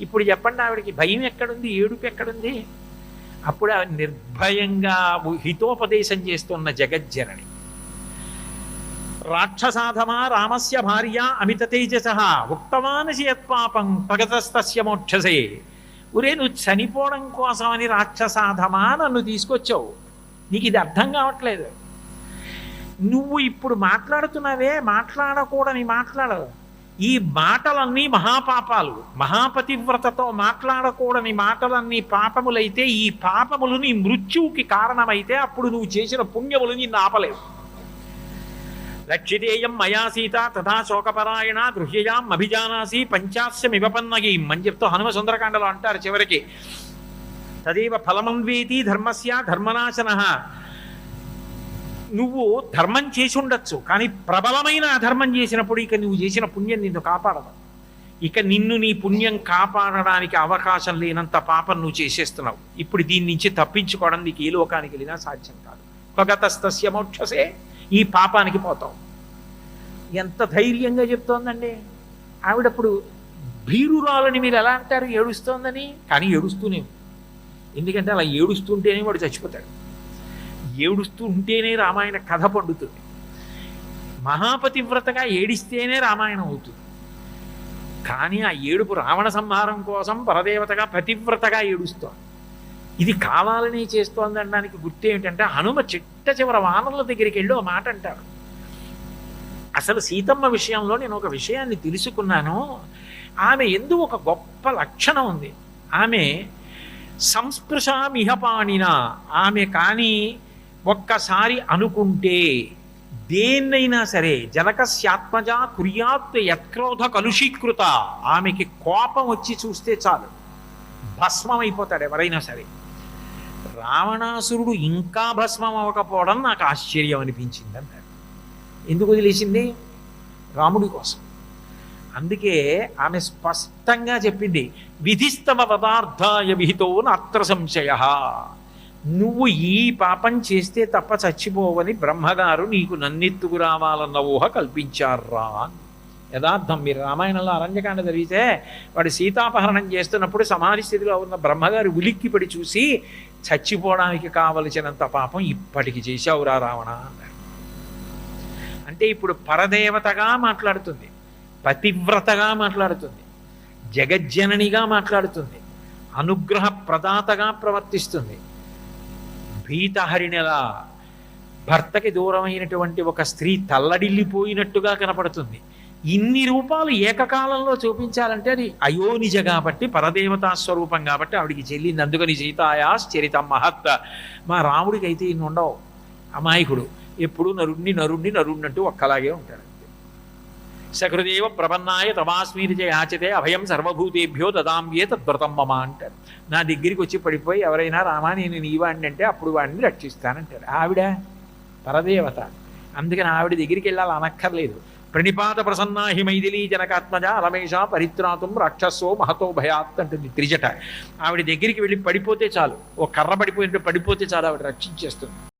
ఇప్పుడు చెప్పండి ఆవిడకి భయం ఎక్కడుంది? ఏడుపు ఎక్కడుంది? అప్పుడు ఆవిడ నిర్భయంగా హితోపదేశం చేస్తున్న జగజ్జనని. రాక్షసాధమా రామస్య భార్య అమిత తేజస ఉక్తమానసి యత్పాపం పగతస్తస్య మోక్షసే. ఒరే నువ్వు చనిపోవడం కోసమని రాక్షసాధమా నన్ను తీసుకొచ్చావు? నీకు ఇది అర్థం కావట్లేదు. నువ్వు ఇప్పుడు మాట్లాడుతున్నావే మాట్లాడకూడని మాట్లాడదు ఈ మాటలన్నీ మహాపాపాలు. మహాపతివ్రతతో మాట్లాడకూడని మాటలన్నీ పాపములైతే ఈ పాపములు నీ మృత్యువుకి కారణమైతే అప్పుడు నువ్వు చేసిన పుణ్యములు నిన్ను ఆపలేవు. రక్షితేయం మయా సీత తథా శోకపరాయణ గృహ్యయాం అభిజానాసి పంచాస్యం ఇవపన్నగీం అని చెప్తూ హనుమ సుందరకాండలో అంటారు చివరికి. తదేవ ఫలమన్వేతి ధర్మస్య ధర్మనాశన. నువ్వు ధర్మం చేసి ఉండొచ్చు కానీ ప్రబలమైన అధర్మం చేసినప్పుడు ఇక నువ్వు చేసిన పుణ్యం నిన్ను కాపాడదు. ఇక నిన్ను నీ పుణ్యం కాపాడడానికి అవకాశం లేనంత పాపం నువ్వు చేసేస్తున్నావు. ఇప్పుడు దీని నుంచి తప్పించుకోవడం నీకు ఏ లోకానికి వెళ్ళినా సాధ్యం కాదు. స్వగతస్తస్య మోక్షసే ఈ పాపానికి పోతావు. ఎంత ధైర్యంగా చెప్తోందండి. ఆవిడప్పుడు భీరురాలని మీరు ఎలా అంటారు? ఏడుస్తోందని? కానీ ఏడుస్తూనే ఎందుకంటే అలా ఏడుస్తుంటేనే వాడు చచ్చిపోతాడు. ఏడుస్తూ ఉంటేనే రామాయణ కథ పండుతుంది. మహాపతివ్రతగా ఏడిస్తేనే రామాయణం అవుతుంది. కానీ ఆ ఏడుపు రావణ సంహారం కోసం పరదేవతగా పతివ్రతగా ఏడుస్తోంది. ఇది కావాలని చేస్తోంది అనడానికి గుర్తు ఏమిటంటే హనుమ చిట్ట చివర వానరుల దగ్గరికి వెళ్ళి ఒక మాట అంటారు అసలు సీతమ్మ విషయంలో నేను ఒక విషయాన్ని తెలుసుకున్నాను. ఆమె ఎందు ఒక గొప్ప లక్షణం ఉంది. ఆమె సంస్పృశామిహపాణిన. ఆమె కానీ ఒక్కసారి అనుకుంటే దేన్నైనా సరే జనకస్యాత్మజ కుర్యాత్ యత్క్రోధ కలుషీకృత. ఆమెకి కోపం వచ్చి చూస్తే చాలు. భస్మం అయిపోతాడు ఎవరైనా సరే. రావణాసురుడు ఇంకా భస్మం అవ్వకపోవడం నాకు ఆశ్చర్యం అనిపించింది అన్నాడు ఎందుకు వదిలేసింది? రాముడి కోసం. అందుకే ఆమె స్పష్టంగా చెప్పింది విధిస్తమ పదార్థాయ విహితో నాత్ర సంశయ. నువ్వు ఈ పాపం చేస్తే తప్ప చచ్చిపోవని బ్రహ్మగారు నీకు నన్నెత్తుకు రావాలన్న ఊహ కల్పించారా యథార్థం మీరు రామాయణంలో అరణ్యకాండ జరిగితే వాడు సీతాపహరణం చేస్తున్నప్పుడు సమాధి స్థితిలో ఉన్న బ్రహ్మగారు ఉలిక్కిపడి చూసి చచ్చిపోవడానికి కావలసినంత పాపం ఇప్పటికి చేశావురా రావణ అన్నారు అంటే ఇప్పుడు పరదేవతగా మాట్లాడుతుంది పతివ్రతగా మాట్లాడుతుంది జగజ్జననిగా మాట్లాడుతుంది అనుగ్రహ ప్రదాతగా ప్రవర్తిస్తుంది. భీతహరిణిలా భర్తకి దూరమైనటువంటి ఒక స్త్రీ తల్లడిల్లిపోయినట్టుగా కనపడుతుంది. ఇన్ని రూపాలు ఏకకాలంలో చూపించాలంటే అది అయోనిజ కాబట్టి పరదేవతా స్వరూపం కాబట్టి ఆవిడికి చెల్లింది. అందుకని సీతాయాస్ చరితం మహత్త. మా రాముడికి అయితే ఇన్ని ఉండవు. అమాయకుడు. ఎప్పుడు నరుణ్ణి నరుణ్ణి నరుణ్ణంటూ ఒక్కలాగే ఉంటాడు. సకృదేవ ప్రపన్నాయ తమాస్మీరిచ యాచతే అభయం సర్వభూతేభ్యో దదాంయే తద్వ్రతం మమ అంటారు. నా దగ్గరికి వచ్చి పడిపోయి ఎవరైనా రామా నేను నీవాడిని అంటే అప్పుడు వాడిని రక్షిస్తానంటారు. ఆవిడ పరదేవత. అందుకని ఆవిడ దగ్గరికి వెళ్ళాలి అనక్కర్లేదు. ప్రణిపాత ప్రసన్నా హిమైథిలీ జనకాత్మజ రమేష పరిత్రాతం రాక్షసో మహతో భయాత్ అంటుంది త్రిజట. ఆవిడ దగ్గరికి వెళ్ళి పడిపోతే చాలు. ఓ కర్ర పడిపోయినట్టు పడిపోతే చాలు ఆవిడ రక్షించేస్తుంది.